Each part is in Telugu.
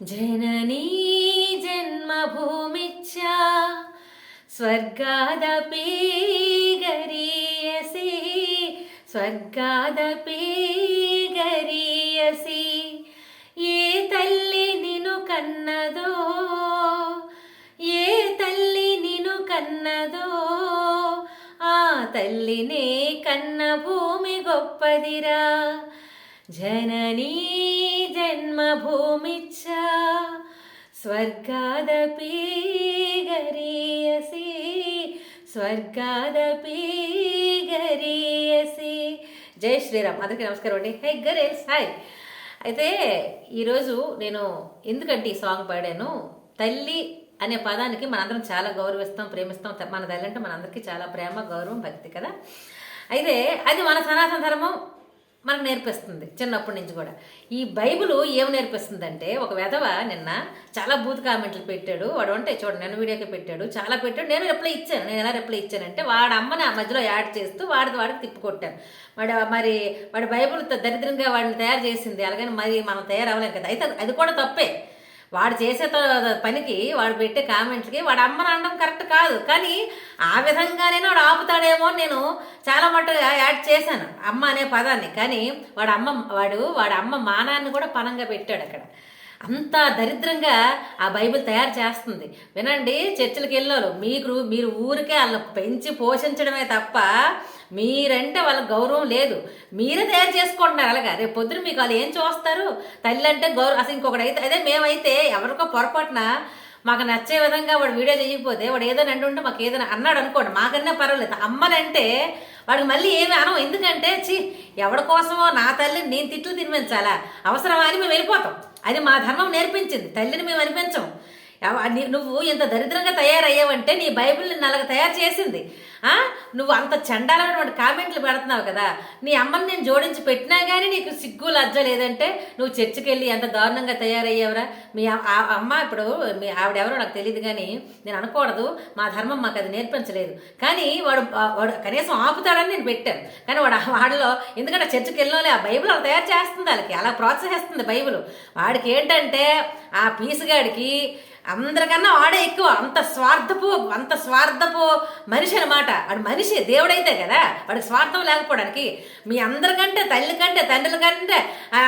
जननी जन्मभूमिच्च स्वर्गादपि गरीयसि స్వర్గాదపి గరీయసి ఏ తల్లి నిను కన్నదో ఏ తల్లి నిను కన్నదో ఆ తల్లినే కన్న భూమి గొప్పదిరా జననీ జన్మభూమిచ్చ స్వర్గాదపి గరీయసి స్వర్గాదపి గరీయసి జై శ్రీరామ్ అందరికీ నమస్కారం అండి. Hi girls hi. అయితే ఈరోజు నేను ఎందుకంటే ఈ సాంగ్ పాడాను? తల్లి అనే పదానికి మనందరం చాలా గౌరవిస్తాం ప్రేమిస్తాం. మన తల్లి అంటే మనందరికీ చాలా ప్రేమ గౌరవం భక్తి కదా? అయితే అది మన సనాతన ధర్మం. మనకు నేర్పిస్తుంది చిన్నప్పటి నుంచి కూడా. ఈ బైబిల్ ఏం నేర్పిస్తుందంటే ఒక వెధవ నిన్న చాలా బూత్ కామెంట్లు పెట్టాడు. వాడు అంటే చూడండి నేను వీడియోకి పెట్టాడు. చాలా పెట్టాడు. నేను రిప్లై ఇచ్చాను. నేను ఎలా రిప్లై ఇచ్చానంటే వాడు అమ్మని ఆ మధ్యలో యాడ్ చేస్తూ వాడిది వాడికి తిప్పుకొట్టాను వాడు మరి వాడి బైబిల్ దరిద్రంగా వాడిని తయారు చేసింది. అలాగని మరి మనం తయారవ్వలేం కదా. అయితే అది కూడా తప్పే. వాడు చేసే పనికి వాడు పెట్టే కామెంట్స్కి వాడు అమ్మని అనడం కరెక్ట్ కాదు. కానీ ఆ విధంగానే వాడు ఆపుతాడేమో అని నేను చాలా మట్టుగా యాడ్ చేశాను. అమ్మ అనే పదాన్ని. కానీ వాడు అమ్మ వాడు వాడు అమ్మ మానాన్ని కూడా పనంగా పెట్టాడు అక్కడ. అంత దరిద్రంగా ఆ బైబిల్ తయారు చేస్తుంది. వినండి చర్చిలకు వెళ్ళారు మీకు మీరు ఊరికే వాళ్ళని పెంచి పోషించడమే తప్ప మీరంటే వాళ్ళ గౌరవం లేదు. మీరే తయారు చేసుకుంటున్నారు అలాగా? రేపు పొద్దున మీకు వాళ్ళు ఏం చూస్తారు? తల్లి అంటే గౌరవం. అసలు ఇంకొకటి అయితే అదే మేమైతే ఎవరికో పొరపాటున మాకు నచ్చే విధంగా వాడు వీడియో చేయకపోతే వాడు ఏదైనా అంటుంటే మాకు ఏదైనా అన్నాడు అనుకోండి మాకన్నా పర్వాలేదు. అమ్మనంటే వాడికి మళ్ళీ ఏమి అనం ఎందుకంటే చి ఎవడి కోసమో నా తల్లిని నేను తిట్లు తినిపించాలా? అవసరమా అని మేము వెళ్ళిపోతాం. అది మా ధర్మం నేర్పించింది. తల్లిని మేము అనిపించం. నువ్వు ఇంత దరిద్రంగా తయారయ్యావంటే నీ బైబిల్ని నలగ తయారు చేసింది. నువ్వు అంత చండాలైనటువంటి కామెంట్లు పెడుతున్నావు కదా. నీ అమ్మని నేను జోడించి పెట్టినా కానీ నీకు సిగ్గు లజ్జ లేదంటే నువ్వు చర్చికి వెళ్ళి ఎంత దారుణంగా తయారయ్యావరా? మీ ఆ- అమ్మ ఇప్పుడు మీ ఆవిడెవరో నాకు తెలియదు కానీ నేను అనకూడదు. మా ధర్మం మాకు అది నేర్పించలేదు. కానీ వాడు వాడు కనీసం ఆపుతాడని నేను పెట్టాను. కానీ వాడు ఆ- వాడిలో ఎందుకంటే చర్చికి వెళ్ళిన ఆ బైబిల్ అలా తయారు చేస్తుంది. వాళ్ళకి అలా ప్రోత్సహిస్తుంది బైబిల్? వాడికి ఏంటంటే ఆ పీసుగాడికి అందరికన్నా వాడే ఎక్కువ. అంత స్వార్థపు అంత స్వార్థపు మనిషి అనమాట వాడు మనిషి దేవుడైతే కదా. వాడికి స్వార్థం లేకపోవడానికి మీ అందరికంటే తల్లి కంటే తండ్రుల కంటే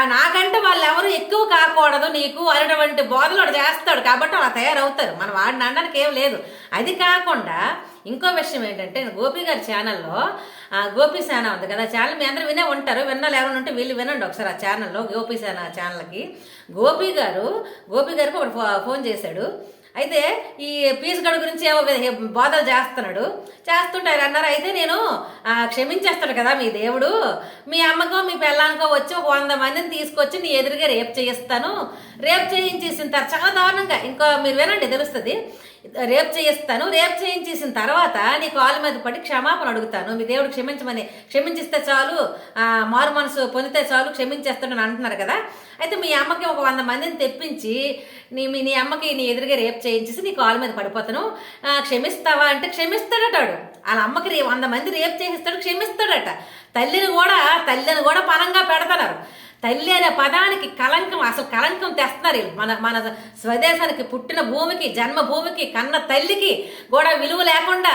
నాకంటే వాళ్ళు ఎవరు ఎక్కువ కాకూడదు నీకు అనేటువంటి బోధలు వాడు చేస్తాడు కాబట్టి అలా తయారవుతారు. మనం వాడిని అనడానికి ఏం లేదు. అది కాకుండా ఇంకో విషయం ఏంటంటే గోపి గారి ఛానల్లో గోపి సేన ఉంది కదా ఛానల్ మీ అందరూ వినే ఉంటారు విన్నాలు ఎవరైనా ఉంటే వీళ్ళు వినండి ఒకసారి ఆ ఛానల్లో గోపి సేన ఛానల్కి గోపి గారు గోపి గారికి ఒకటి ఫో- ఫోన్ చేశాడు. అయితే ఈ పీస్ గడు గురించి ఏవో బోధలు చేస్తున్నాడు. చేస్తుంటే ఆయన అన్నారు అయితే నేను క్షమించేస్తాడు కదా మీ దేవుడు. మీ అమ్మకో మీ పిల్లానికో వచ్చి ఒక వంద మందిని తీసుకొచ్చి నీ ఎదురుగా రేపు చేయిస్తాను. రేపు చేయించేసిన తర్వాత చాలా దారుణంగా ఇంకో మీరు వినండి తెలుస్తుంది. రేపు చేయిస్తాను రేపు చేయించేసిన తర్వాత నీ కాలు మీద పడి క్షమాపణ అడుగుతాను. మీ దేవుడు క్షమించమని క్షమించిస్తే చాలు మారు మనసు పొందితే చాలు క్షమించేస్తాడని అంటున్నారు కదా. అయితే మీ అమ్మకి ఒక వంద మందిని తెప్పించి నీ మీ నీ అమ్మకి నీ ఎదురుగా రేపు చేయించేసి నీ కాలు మీద పడిపోతాను. క్షమిస్తావా అంటే క్షమిస్తాడటాడు. వాళ్ళ అమ్మకి వంద మంది రేపు చేయిస్తాడు క్షమిస్తాడట. తల్లిని కూడా తల్లిని కూడా పనంగా పెడతారు తల్లి అనే పదానికి కలంకం అసలు కలంకం తెస్తున్నారు మన మన స్వదేశానికి పుట్టిన భూమికి జన్మభూమికి కన్న తల్లికి కూడా విలువ లేకుండా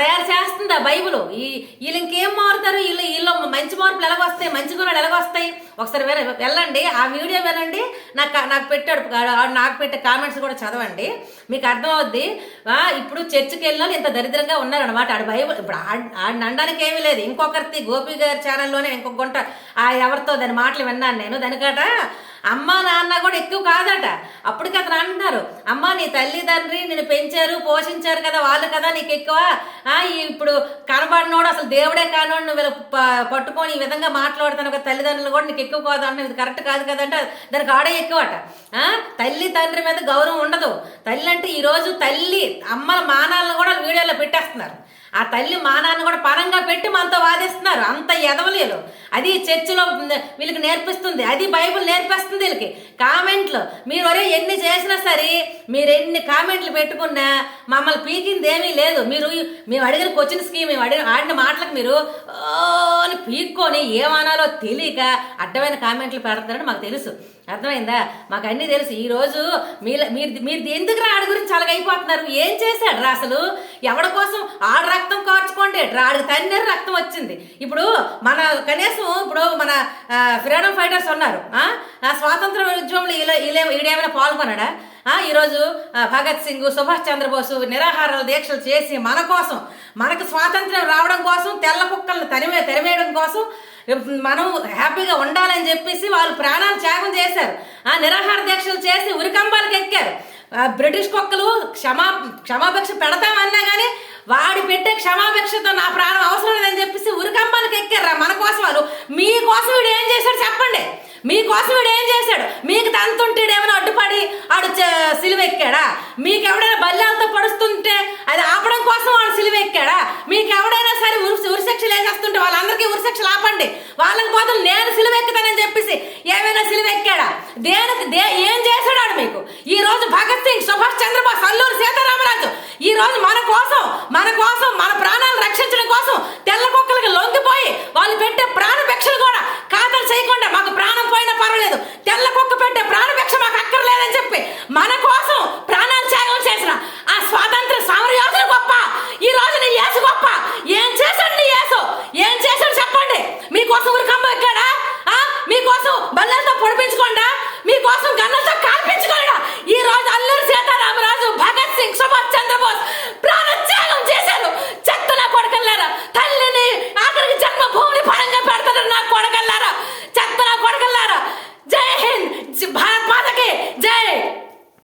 తయారు చేస్తుంది ఆ బైబుల్. ఈ వీళ్ళు ఇంకేం మారుతారు? వీళ్ళు వీళ్ళు మంచి మార్పులు ఎలాగొస్తాయి? మంచి గుణాలు ఎలాగొస్తాయి? ఒకసారి వేరే వెళ్ళండి. ఆ వీడియో వెళ్ళండి నాకు నాకు పెట్టాడు నాకు పెట్టే కామెంట్స్ కూడా చదవండి. మీకు అర్థమవుద్ది? ఇప్పుడు చర్చికి వెళ్ళిన ఇంత దరిద్రంగా ఉన్నారనమాట ఆడ బైబుల్ ఇప్పుడు ఆడ- ఆడిని అనడానికి ఏమీ లేదు. ఇంకొకరిది గోపి గారి ఛానల్లోనే ఇంకొక గుంట. ఆ ఎవరితో దాని మాటలు విన్నాను నేను. దానికట అమ్మ నాన్న కూడా ఎక్కువ కాదట. అప్పటికి అతను అంటున్నారు అమ్మ నీ తల్లి తండ్రి పెంచారు పోషించారు కదా వాళ్ళు కదా నీకు ఎక్కువ. ఇప్పుడు కనబడినోడు అసలు దేవుడే కానోడు నువ్వు ఇలా ప- పట్టుకొని ఈ విధంగా మాట్లాడుతాను కదా తల్లిదండ్రులు కూడా నీకు ఎక్కువ కాదు అంటే ఇది కరెక్ట్ కాదు కదంటే. దానికి ఆడే ఎక్కువ అట తల్లి తండ్రి మీద గౌరవం ఉండదు. తల్లి అంటే ఈరోజు తల్లి అమ్మల మానాలను కూడా వీడియోలో పెట్టేస్తున్నారు. ఆ తల్లి మానాన్ని కూడా పరంగా పెట్టి మనతో వాదిస్తున్నారు. అంత ఎదవలేదు అది చర్చిలో వీళ్ళకి నేర్పిస్తుంది. అది బైబిల్ నేర్పిస్తుంది వీళ్ళకి. కామెంట్లు. మీరు ఒరే ఎన్ని చేసినా సరే మీరు ఎన్ని కామెంట్లు పెట్టుకున్నా మమ్మల్ని పీకింది ఏమీ లేదు. మీరు మేము అడిగిన క్వశ్చన్స్కి మేము అడిగిన ఆడిన మాటలకు మీరు అని పీక్కొని ఏమనాలో తెలియక అడ్డమైన కామెంట్లు పెడతారని మాకు తెలుసు. అర్థమైందా? మాకు అన్నీ తెలుసు. ఈరోజు మీరు మీరు మీరు ఎందుకు ఆడి గురించి అలాగ ఏం చేశాడు రా అసలు? ఎవడ కోసం ఆడ రక్తం కార్చుకోండి? ఆడికి తండ్రి రక్తం వచ్చింది. ఇప్పుడు మన కనీసం ఇప్పుడు మన ఫ్రీడమ్ ఫైటర్స్ ఉన్నారు. ఆ? స్వాతంత్ర ఉద్యమంలో ఇలా ఇలా ఈడేమైనా పాల్గొన్నాడా? ఈరోజు భగత్ సింగ్ సుభాష్ చంద్రబోసు నిరాహార దీక్షలు చేసి మన కోసం మనకు స్వాతంత్రం రావడం కోసం తెల్ల కుక్కలను తరిమే తరిమేయడం కోసం మనం హ్యాపీగా ఉండాలని చెప్పేసి వాళ్ళు ప్రాణాలు త్యాగం చేశారు. ఆ నిరాహార దీక్షలు చేసి ఉరికంబాలకు ఎక్కారు. బ్రిటిష్ కుక్కలు క్షమా క్షమాభిక్ష పెడతామన్నా కానీ వాడి పెట్టే క్షమాభిక్షతో నా ప్రాణం అవసరం లేదని చెప్పేసి ఉరికంబాలకు ఎక్కారా? మన కోసం వాళ్ళు. మీకోసం వీడు ఏం చేశాడు చెప్పండి. మీకోసం వీడు ఏం చేశాడు? మీకు తంతుంటేడేమైనా అడ్డుపడి ఆడు సిలువెక్కాడా? ఎక్కాడా మీకు ఎవడైనా బల్యాలతో పడుస్తుంటే అది ఆపడం కోసం వాడు సిలువ ఎక్కాడా మీకు ఎవడైనా సరే ఉరి ఉరిశిక్షలు వేసేస్తుంటే వాళ్ళందరికీ ఉరిశిక్షలు ఆపండి. వాళ్ళకి బదులు నేను సిలువెక్కుతానని చెప్పేసి ఏమైనా సిలువెక్కాడా? దేనికి దే ఏం చేశాడాడు మీకు? ఈ రోజు భగత్ సింగ్ సుభాష్ చంద్రబోస్ అల్లూరు సీతారామరాజు ఈ రోజు మన కోసం మన కోసం మన ప్రాణాలు